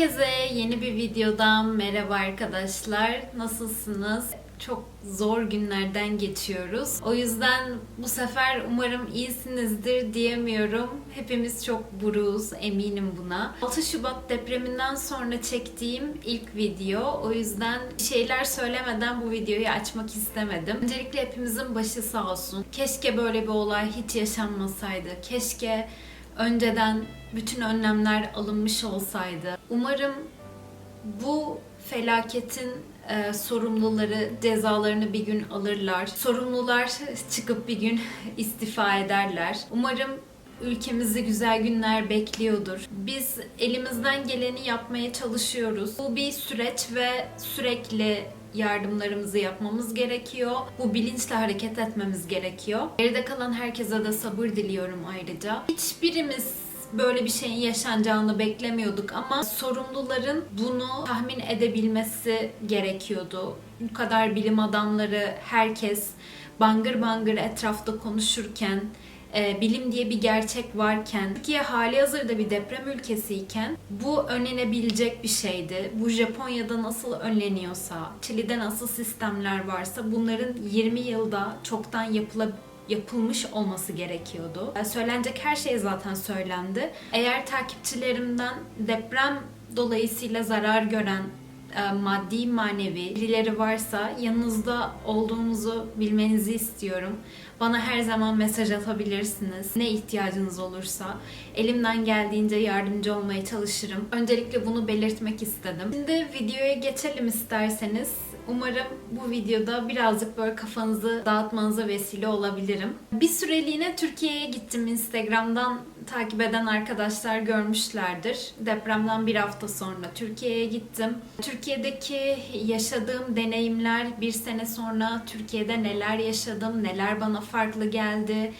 Herkese yeni bir videodan merhaba arkadaşlar. Nasılsınız? Çok zor günlerden geçiyoruz. O yüzden bu sefer umarım iyisinizdir diyemiyorum. Hepimiz çok buruz, eminim buna. 6 Şubat depreminden sonra çektiğim ilk video. O yüzden şeyler söylemeden bu videoyu açmak istemedim. Öncelikle hepimizin başı sağ olsun. Keşke böyle bir olay hiç yaşanmasaydı. Keşke önceden bütün önlemler alınmış olsaydı. Umarım bu felaketin e, sorumluları cezalarını bir gün alırlar. Sorumlular çıkıp bir gün istifa ederler. Umarım ülkemizi güzel günler bekliyordur. Biz elimizden geleni yapmaya çalışıyoruz. Bu bir süreç ve sürekli yardımlarımızı yapmamız gerekiyor. Bu bilinçle hareket etmemiz gerekiyor. Geride kalan herkese de sabır diliyorum ayrıca. Hiçbirimiz böyle bir şeyin yaşanacağını beklemiyorduk ama sorumluların bunu tahmin edebilmesi gerekiyordu. Bu kadar bilim adamları, herkes bangır bangır etrafta konuşurken e, bilim diye bir gerçek varken, Türkiye hali hazırda bir deprem ülkesiyken bu önlenebilecek bir şeydi. Bu Japonya'da nasıl önleniyorsa, Çili'de nasıl sistemler varsa bunların 20 yılda çoktan yapılabilir yapılmış olması gerekiyordu. E, Söylenecek her şey zaten söylendi. Eğer takipçilerimden deprem dolayısıyla zarar gören e, maddi manevi birileri varsa yanınızda olduğumuzu bilmenizi istiyorum. Bana her zaman mesaj atabilirsiniz. Ne ihtiyacınız olursa elimden geldiğince yardımcı olmaya çalışırım. Öncelikle bunu belirtmek istedim. Şimdi videoya geçelim isterseniz. Umarım bu videoda birazcık böyle kafanızı dağıtmanıza vesile olabilirim. Bir süreliğine Türkiye'ye gittim Instagram'dan takip eden arkadaşlar görmüşlerdir. Depremden bir hafta sonra Türkiye'ye gittim. Türkiye'deki yaşadığım deneyimler bir sene sonra Türkiye'de neler yaşadım, neler bana farklı geldi,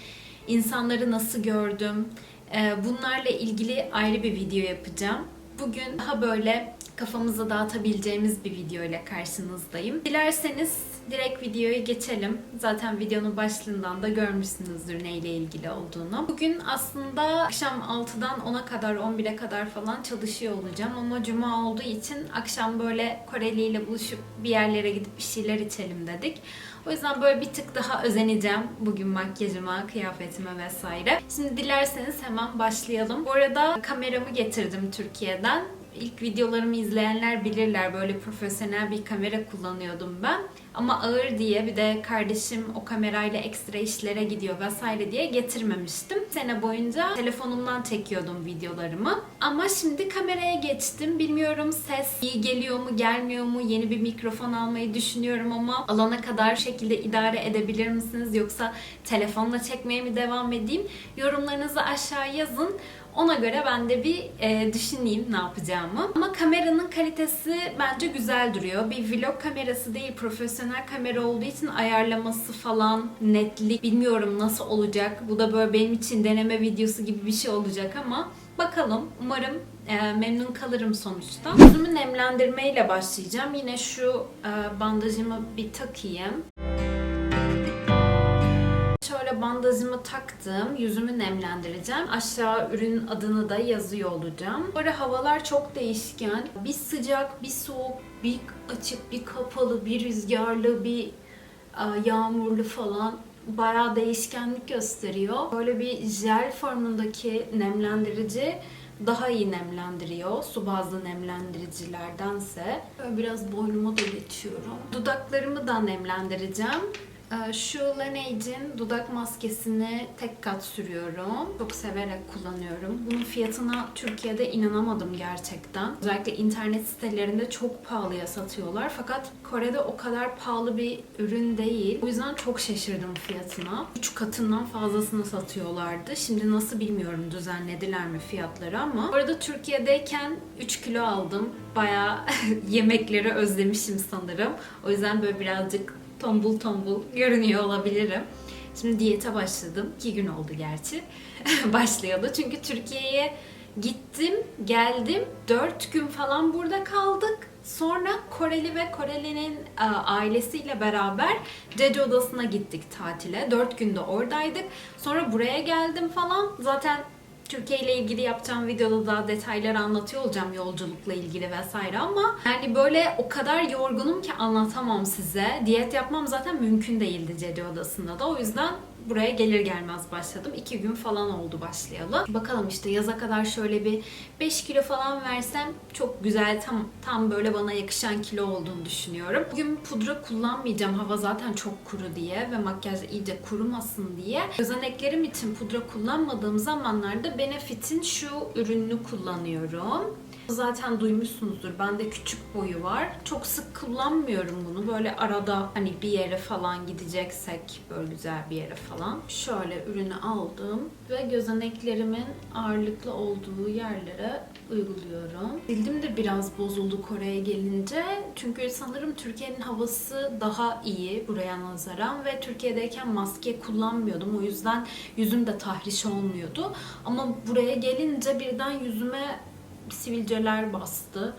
insanları nasıl gördüm. Ee, Bunlarla ilgili ayrı bir video yapacağım. Bugün daha böyle kafamızı dağıtabileceğimiz bir video ile karşınızdayım. Dilerseniz direkt videoya geçelim. Zaten videonun başlığından da görmüşsünüzdür neyle ilgili olduğunu. Bugün aslında akşam 6'dan 10'a kadar, 11'e kadar falan çalışıyor olacağım ama cuma olduğu için akşam böyle Koreli ile buluşup bir yerlere gidip bir şeyler içelim dedik. O yüzden böyle bir tık daha özeneceğim bugün makyajıma, kıyafetime vesaire. Şimdi dilerseniz hemen başlayalım. Bu arada kameramı getirdim Türkiye'den. İlk videolarımı izleyenler bilirler böyle profesyonel bir kamera kullanıyordum ben. Ama ağır diye bir de kardeşim o kamerayla ekstra işlere gidiyor vesaire diye getirmemiştim. Sene boyunca telefonumdan çekiyordum videolarımı. Ama şimdi kameraya geçtim. Bilmiyorum ses iyi geliyor mu gelmiyor mu? Yeni bir mikrofon almayı düşünüyorum ama alana kadar şekilde idare edebilir misiniz? Yoksa telefonla çekmeye mi devam edeyim? Yorumlarınızı aşağı yazın. Ona göre ben de bir e, düşüneyim ne yapacağımı. Ama kameranın kalitesi bence güzel duruyor. Bir vlog kamerası değil, profesyonel kamera olduğu için ayarlaması falan, netlik bilmiyorum nasıl olacak. Bu da böyle benim için deneme videosu gibi bir şey olacak ama bakalım. Umarım e, memnun kalırım sonuçta. Yüzümü nemlendirmeyle başlayacağım. Yine şu e, bandajımı bir takayım. Şöyle bandajımı taktım. Yüzümü nemlendireceğim. Aşağı ürünün adını da yazıyor olacağım. Böyle havalar çok değişken. Bir sıcak, bir soğuk, bir açık, bir kapalı, bir rüzgarlı, bir e, yağmurlu falan bayağı değişkenlik gösteriyor. Böyle bir jel formundaki nemlendirici daha iyi nemlendiriyor su bazlı nemlendiricilerdense. Böyle biraz boynuma da geçiyorum. Dudaklarımı da nemlendireceğim. Ee, Şu Laneige'in dudak maskesini tek kat sürüyorum. Çok severek kullanıyorum. Bunun fiyatına Türkiye'de inanamadım gerçekten. Özellikle internet sitelerinde çok pahalıya satıyorlar. Fakat Kore'de o kadar pahalı bir ürün değil. O yüzden çok şaşırdım fiyatına. 3 katından fazlasını satıyorlardı. Şimdi nasıl bilmiyorum düzenlediler mi fiyatları ama. Bu arada Türkiye'deyken 3 kilo aldım. Bayağı yemekleri özlemişim sanırım. O yüzden böyle birazcık tombul tombul görünüyor olabilirim. Şimdi diyete başladım. İki gün oldu gerçi. Başlayalı. Çünkü Türkiye'ye gittim, geldim. Dört gün falan burada kaldık. Sonra Koreli ve Koreli'nin e, ailesiyle beraber Cece Odası'na gittik tatile. Dört günde oradaydık. Sonra buraya geldim falan. Zaten Türkiye ile ilgili yapacağım videoda daha detayları anlatıyor olacağım yolculukla ilgili vesaire ama yani böyle o kadar yorgunum ki anlatamam size. Diyet yapmam zaten mümkün değildi Cedi Odası'nda da. O yüzden buraya gelir gelmez başladım. İki gün falan oldu başlayalı. Bakalım işte yaza kadar şöyle bir 5 kilo falan versem çok güzel tam tam böyle bana yakışan kilo olduğunu düşünüyorum. Bugün pudra kullanmayacağım hava zaten çok kuru diye ve makyaj iyice kurumasın diye. Gözeneklerim için pudra kullanmadığım zamanlarda Benefit'in şu ürününü kullanıyorum. Zaten duymuşsunuzdur. Bende küçük boyu var. Çok sık kullanmıyorum bunu. Böyle arada hani bir yere falan gideceksek böyle güzel bir yere falan. Şöyle ürünü aldım ve gözeneklerimin ağırlıklı olduğu yerlere uyguluyorum. Cildim de biraz bozuldu Kore'ye gelince. Çünkü sanırım Türkiye'nin havası daha iyi buraya nazaran ve Türkiye'deyken maske kullanmıyordum. O yüzden yüzüm de tahriş olmuyordu. Ama buraya gelince birden yüzüme sivilceler bastı.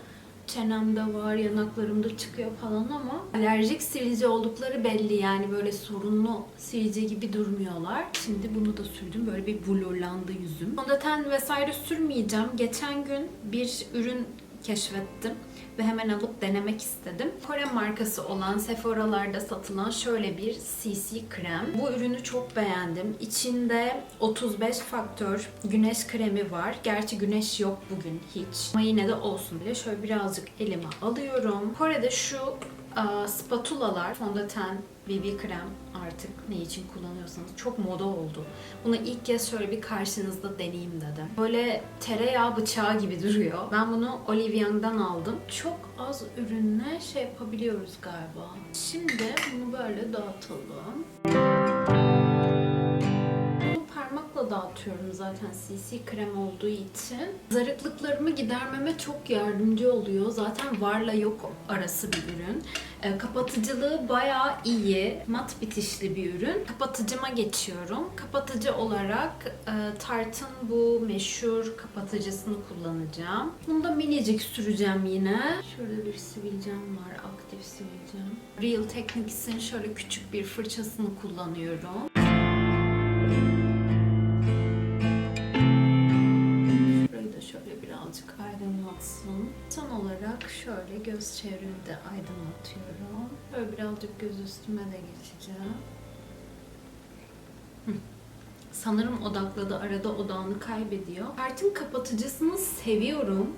Çenemde var, yanaklarımda çıkıyor falan ama alerjik sivilce oldukları belli yani böyle sorunlu sivilce gibi durmuyorlar. Şimdi bunu da sürdüm. Böyle bir blurlandı yüzüm. Fondöten vesaire sürmeyeceğim. Geçen gün bir ürün keşfettim ve hemen alıp denemek istedim. Kore markası olan Sephora'larda satılan şöyle bir CC krem. Bu ürünü çok beğendim. İçinde 35 faktör güneş kremi var. Gerçi güneş yok bugün hiç. Ama yine de olsun bile. Şöyle birazcık elime alıyorum. Kore'de şu spatulalar, fondöten, BB krem artık ne için kullanıyorsanız çok moda oldu. Bunu ilk kez şöyle bir karşınızda deneyeyim dedim. Böyle tereyağı bıçağı gibi duruyor. Ben bunu Olivia'dan aldım. Çok az ürünle şey yapabiliyoruz galiba. Şimdi bunu böyle dağıtalım. Dağıtıyorum zaten CC krem olduğu için. Zarıklıklarımı gidermeme çok yardımcı oluyor. Zaten varla yok arası bir ürün. E, kapatıcılığı bayağı iyi. Mat bitişli bir ürün. Kapatıcıma geçiyorum. Kapatıcı olarak e, Tarte'ın bu meşhur kapatıcısını kullanacağım. Bunu da minicik süreceğim yine. Şöyle bir sivilcem var. Aktif sivilcem. Real Techniques'in şöyle küçük bir fırçasını kullanıyorum. Aydınlatsın. Son olarak şöyle göz çevremi de aydınlatıyorum. Böyle birazcık göz üstüme de geçeceğim. Hı. Sanırım odakladı. Arada odağını kaybediyor. Kartın kapatıcısını seviyorum.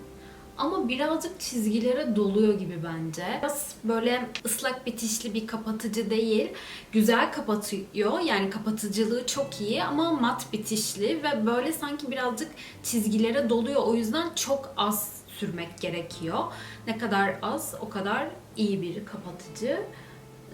Ama birazcık çizgilere doluyor gibi bence. Biraz böyle ıslak bitişli bir kapatıcı değil. Güzel kapatıyor. Yani kapatıcılığı çok iyi ama mat bitişli ve böyle sanki birazcık çizgilere doluyor. O yüzden çok az sürmek gerekiyor. Ne kadar az o kadar iyi bir kapatıcı.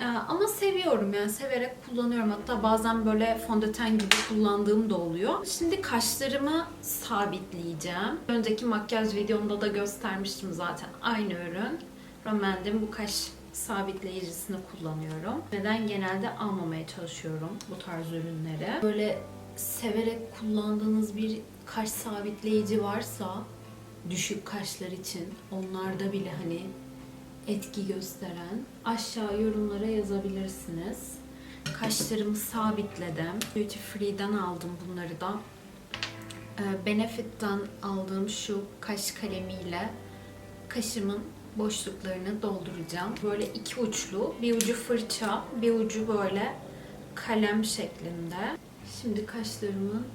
Ee, Ama seviyorum yani severek kullanıyorum. Hatta bazen böyle fondöten gibi kullandığım da oluyor. Şimdi kaşlarımı sabitleyeceğim. Önceki makyaj videomda da göstermiştim zaten aynı ürün. Roman'in bu kaş sabitleyicisini kullanıyorum. Neden genelde almamaya çalışıyorum bu tarz ürünleri. Böyle severek kullandığınız bir kaş sabitleyici varsa düşük kaşlar için onlarda bile hani etki gösteren aşağı yorumlara yazabilirsiniz. Kaşlarımı sabitledim. Beauty Free'den aldım bunları da. Ee, Benefit'ten aldığım şu kaş kalemiyle kaşımın boşluklarını dolduracağım. Böyle iki uçlu, bir ucu fırça, bir ucu böyle kalem şeklinde. Şimdi kaşlarımın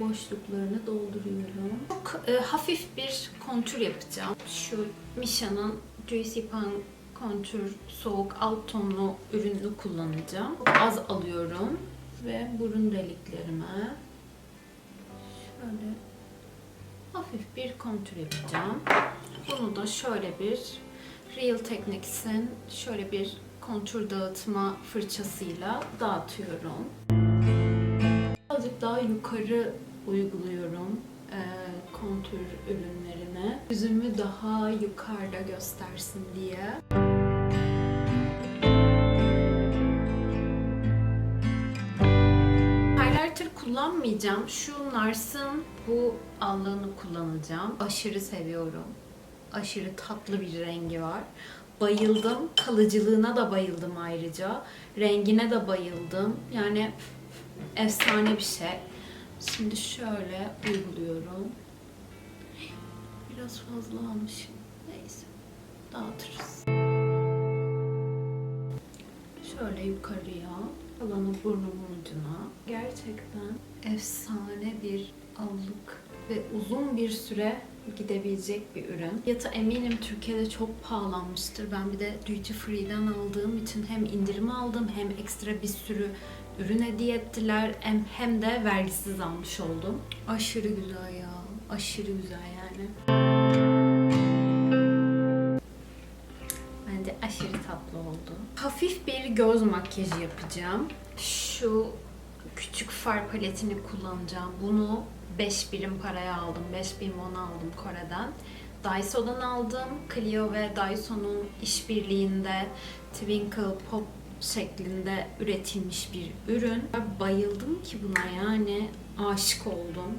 boşluklarını dolduruyorum. Çok e, hafif bir kontür yapacağım. Şu Misha'nın Juicy Pan kontür soğuk alt tonlu ürünü kullanacağım. Çok az alıyorum ve burun deliklerime şöyle hafif bir kontür yapacağım. Bunu da şöyle bir Real Techniques'in şöyle bir kontür dağıtma fırçasıyla dağıtıyorum. Birazcık daha yukarı uyguluyorum e, kontür ürünlerine. Yüzümü daha yukarıda göstersin diye. Highlighter kullanmayacağım. Şu Nars'ın bu allığını kullanacağım. Aşırı seviyorum. Aşırı tatlı bir rengi var. Bayıldım. Kalıcılığına da bayıldım ayrıca. Rengine de bayıldım. Yani efsane bir şey. Şimdi şöyle uyguluyorum. Biraz fazla almışım. Neyse. Dağıtırız. Şöyle yukarıya. Kalanı burnumun ucuna. Gerçekten efsane bir allık ve uzun bir süre gidebilecek bir ürün. Fiyatı eminim Türkiye'de çok pahalanmıştır. Ben bir de duty free'den aldığım için hem indirim aldım hem ekstra bir sürü ürün hediye ettiler hem, hem de vergisiz almış oldum. Aşırı güzel ya. Aşırı güzel yani. Bence aşırı tatlı oldu. Hafif bir göz makyajı yapacağım. Şu küçük far paletini kullanacağım. Bunu 5 birim paraya aldım. 5 bin won aldım Kore'den. Daiso'dan aldım. Clio ve Daiso'nun işbirliğinde Twinkle Pop şeklinde üretilmiş bir ürün. Bayıldım ki buna yani aşık oldum.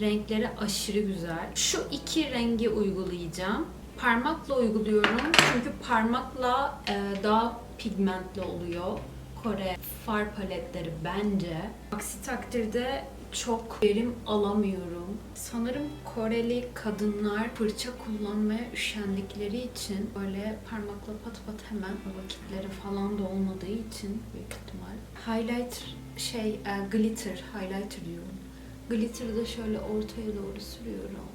Renkleri aşırı güzel. Şu iki rengi uygulayacağım. Parmakla uyguluyorum çünkü parmakla e, daha pigmentli oluyor. Kore far paletleri bence. Aksi takdirde çok verim alamıyorum. Sanırım Koreli kadınlar fırça kullanmaya üşendikleri için böyle parmakla pat pat hemen vakitleri falan da olmadığı için büyük ihtimal. Highlighter şey e, glitter highlighter diyorum. Glitter'ı da şöyle ortaya doğru sürüyorum.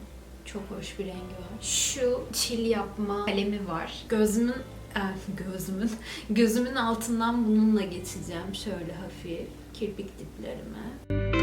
Çok hoş bir rengi var. Şu çil yapma kalemi var. Gözümün e, gözümün gözümün altından bununla geçeceğim şöyle hafif kirpik diplerime.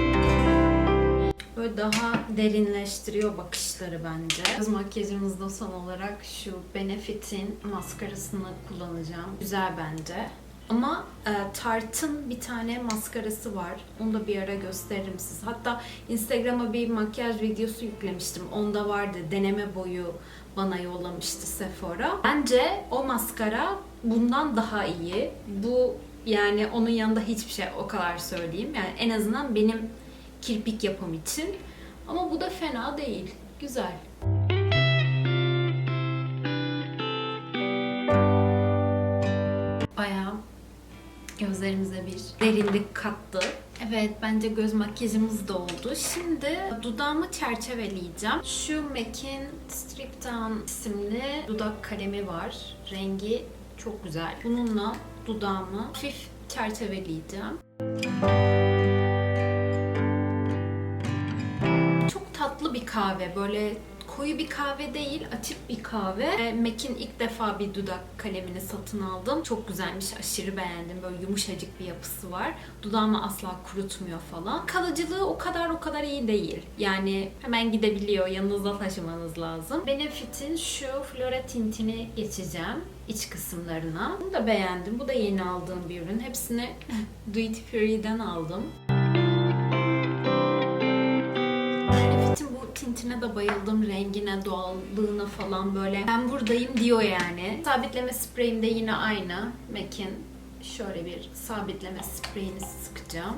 Böyle daha derinleştiriyor bakışları bence. Göz makyajımızda son olarak şu Benefit'in maskarasını kullanacağım. Güzel bence. Ama e, Tarte'ın bir tane maskarası var. Onu da bir ara gösteririm size. Hatta Instagram'a bir makyaj videosu yüklemiştim. Onda vardı. Deneme boyu bana yollamıştı Sephora. Bence o maskara bundan daha iyi. Bu yani onun yanında hiçbir şey o kadar söyleyeyim. Yani en azından benim kirpik yapım için. Ama bu da fena değil. Güzel. Bayağı gözlerimize bir derinlik kattı. Evet bence göz makyajımız da oldu. Şimdi dudağımı çerçeveleyeceğim. Şu MAC'in Strip Down isimli dudak kalemi var. Rengi çok güzel. Bununla dudağımı hafif çerçeveleyeceğim. Çok bir kahve. Böyle koyu bir kahve değil, açık bir kahve. E, MAC'in ilk defa bir dudak kalemini satın aldım. Çok güzelmiş, aşırı beğendim. Böyle yumuşacık bir yapısı var. Dudağımı asla kurutmuyor falan. Kalıcılığı o kadar o kadar iyi değil. Yani hemen gidebiliyor, yanınızda taşımanız lazım. Benefit'in şu Flora tintini geçeceğim iç kısımlarına. Bunu da beğendim. Bu da yeni aldığım bir ürün. Hepsini Duty Fury'den aldım. Benefit'in tintine de bayıldım. Rengine, doğallığına falan böyle. Ben buradayım diyor yani. Sabitleme spreyim de yine aynı. MAC'in şöyle bir sabitleme spreyini sıkacağım.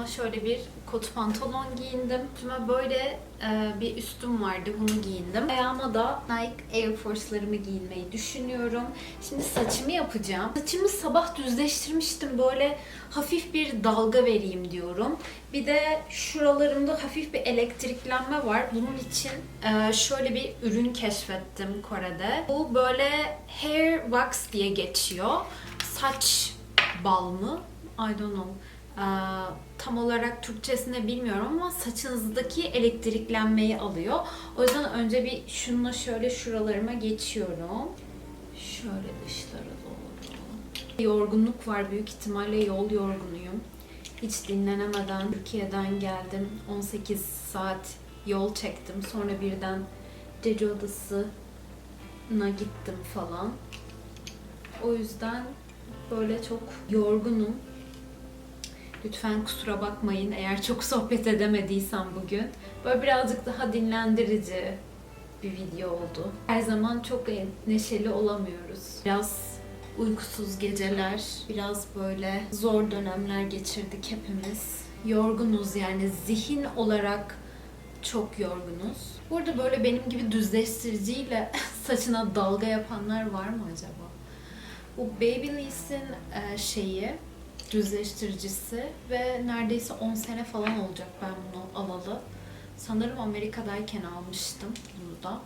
Altıma şöyle bir kot pantolon giyindim. Üstüme böyle e, bir üstüm vardı. Bunu giyindim. Ayağıma da Nike Air Force'larımı giyinmeyi düşünüyorum. Şimdi saçımı yapacağım. Saçımı sabah düzleştirmiştim. Böyle hafif bir dalga vereyim diyorum. Bir de şuralarımda hafif bir elektriklenme var. Bunun için e, şöyle bir ürün keşfettim Kore'de. Bu böyle hair wax diye geçiyor. Saç balmı. I don't know. Ee, tam olarak Türkçesini bilmiyorum ama saçınızdaki elektriklenmeyi alıyor. O yüzden önce bir şununla şöyle şuralarıma geçiyorum. Şöyle dışlara doğru. Yorgunluk var büyük ihtimalle yol yorgunuyum. Hiç dinlenemeden Türkiye'den geldim. 18 saat yol çektim. Sonra birden Cece Odası'na gittim falan. O yüzden böyle çok yorgunum. Lütfen kusura bakmayın eğer çok sohbet edemediysem bugün. Böyle birazcık daha dinlendirici bir video oldu. Her zaman çok neşeli olamıyoruz. Biraz uykusuz geceler, biraz böyle zor dönemler geçirdik hepimiz. Yorgunuz yani zihin olarak çok yorgunuz. Burada böyle benim gibi düzleştiriciyle saçına dalga yapanlar var mı acaba? Bu Babyliss'in e, şeyi düzleştiricisi ve neredeyse 10 sene falan olacak ben bunu alalı. Sanırım Amerika'dayken almıştım bunu da.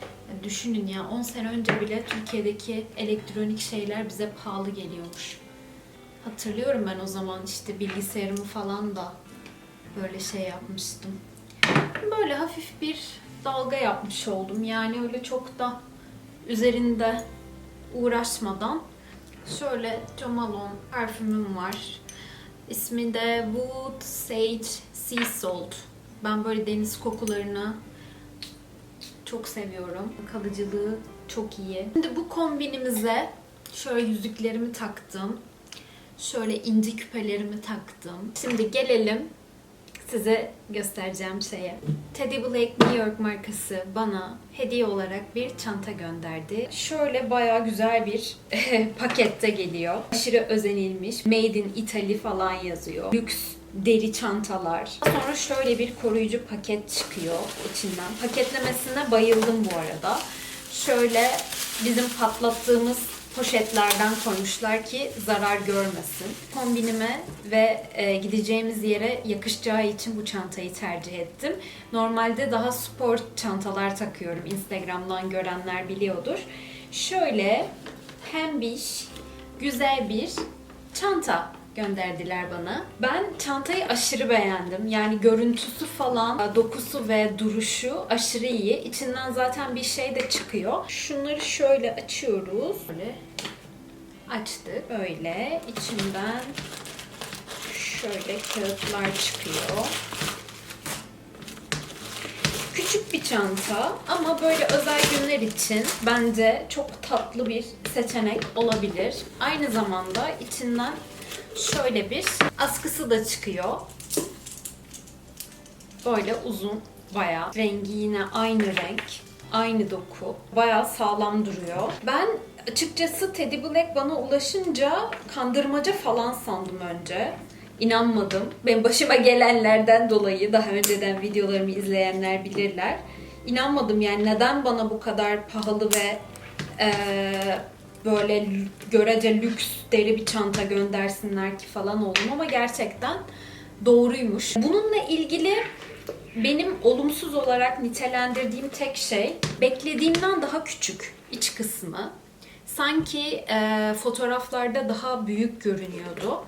Ya Düşünün ya 10 sene önce bile Türkiye'deki elektronik şeyler bize pahalı geliyormuş. Hatırlıyorum ben o zaman işte bilgisayarımı falan da böyle şey yapmıştım. Böyle hafif bir dalga yapmış oldum. Yani öyle çok da üzerinde uğraşmadan şöyle Jo Malone parfümüm var. İsmi de Wood Sage Sea Salt. Ben böyle deniz kokularını çok seviyorum. Kalıcılığı çok iyi. Şimdi bu kombinimize şöyle yüzüklerimi taktım. Şöyle inci küpelerimi taktım. Şimdi gelelim size göstereceğim şeye. Teddy Blake New York markası bana hediye olarak bir çanta gönderdi. Şöyle bayağı güzel bir pakette geliyor. Aşırı özenilmiş. Made in Italy falan yazıyor. Lüks deri çantalar. Sonra şöyle bir koruyucu paket çıkıyor içinden. Paketlemesine bayıldım bu arada. Şöyle bizim patlattığımız poşetlerden koymuşlar ki zarar görmesin. Kombinime ve e, gideceğimiz yere yakışacağı için bu çantayı tercih ettim. Normalde daha spor çantalar takıyorum. Instagram'dan görenler biliyordur. Şöyle pembiş, güzel bir çanta gönderdiler bana. Ben çantayı aşırı beğendim. Yani görüntüsü falan, dokusu ve duruşu aşırı iyi. İçinden zaten bir şey de çıkıyor. Şunları şöyle açıyoruz. Böyle açtık. Böyle içinden şöyle kağıtlar çıkıyor. Küçük bir çanta ama böyle özel günler için bence çok tatlı bir seçenek olabilir. Aynı zamanda içinden şöyle bir askısı da çıkıyor. Böyle uzun bayağı. Rengi yine aynı renk. Aynı doku. Bayağı sağlam duruyor. Ben açıkçası Teddy Black bana ulaşınca kandırmaca falan sandım önce. İnanmadım. Benim başıma gelenlerden dolayı daha önceden videolarımı izleyenler bilirler. İnanmadım yani neden bana bu kadar pahalı ve eee, böyle görece lüks deri bir çanta göndersinler ki falan oldum ama gerçekten doğruymuş. Bununla ilgili benim olumsuz olarak nitelendirdiğim tek şey beklediğimden daha küçük iç kısmı. Sanki e, fotoğraflarda daha büyük görünüyordu.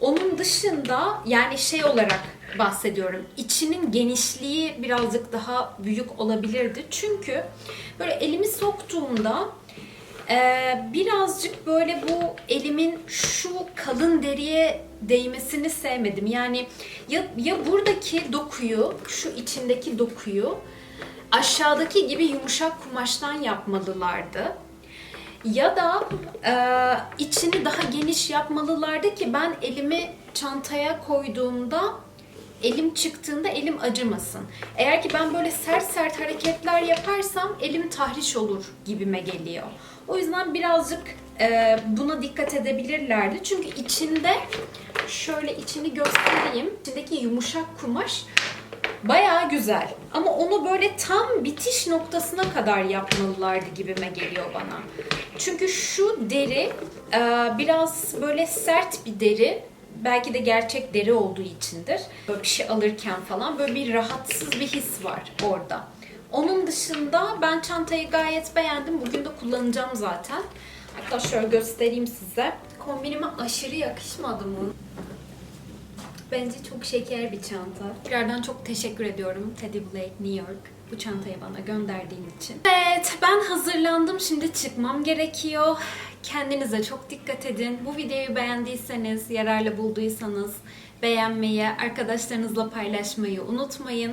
Onun dışında yani şey olarak bahsediyorum. İçinin genişliği birazcık daha büyük olabilirdi. Çünkü böyle elimi soktuğumda ee, birazcık böyle bu elimin şu kalın deriye değmesini sevmedim. Yani ya, ya buradaki dokuyu, şu içindeki dokuyu aşağıdaki gibi yumuşak kumaştan yapmalılardı. Ya da e, içini daha geniş yapmalılardı ki ben elimi çantaya koyduğumda elim çıktığında elim acımasın. Eğer ki ben böyle sert sert hareketler yaparsam elim tahriş olur gibime geliyor. O yüzden birazcık e, buna dikkat edebilirlerdi. Çünkü içinde şöyle içini göstereyim. İçindeki yumuşak kumaş bayağı güzel. Ama onu böyle tam bitiş noktasına kadar yapmalılardı gibime geliyor bana. Çünkü şu deri e, biraz böyle sert bir deri. Belki de gerçek deri olduğu içindir. Böyle bir şey alırken falan böyle bir rahatsız bir his var orada. Onun dışında ben çantayı gayet beğendim. Bugün de kullanacağım zaten. Hatta şöyle göstereyim size. Kombinime aşırı yakışmadı mı? Bence çok şeker bir çanta. Tekrardan çok teşekkür ediyorum Teddy Blake New York bu çantayı bana gönderdiğin için. Evet ben hazırlandım. Şimdi çıkmam gerekiyor. Kendinize çok dikkat edin. Bu videoyu beğendiyseniz, yararlı bulduysanız beğenmeyi, arkadaşlarınızla paylaşmayı unutmayın.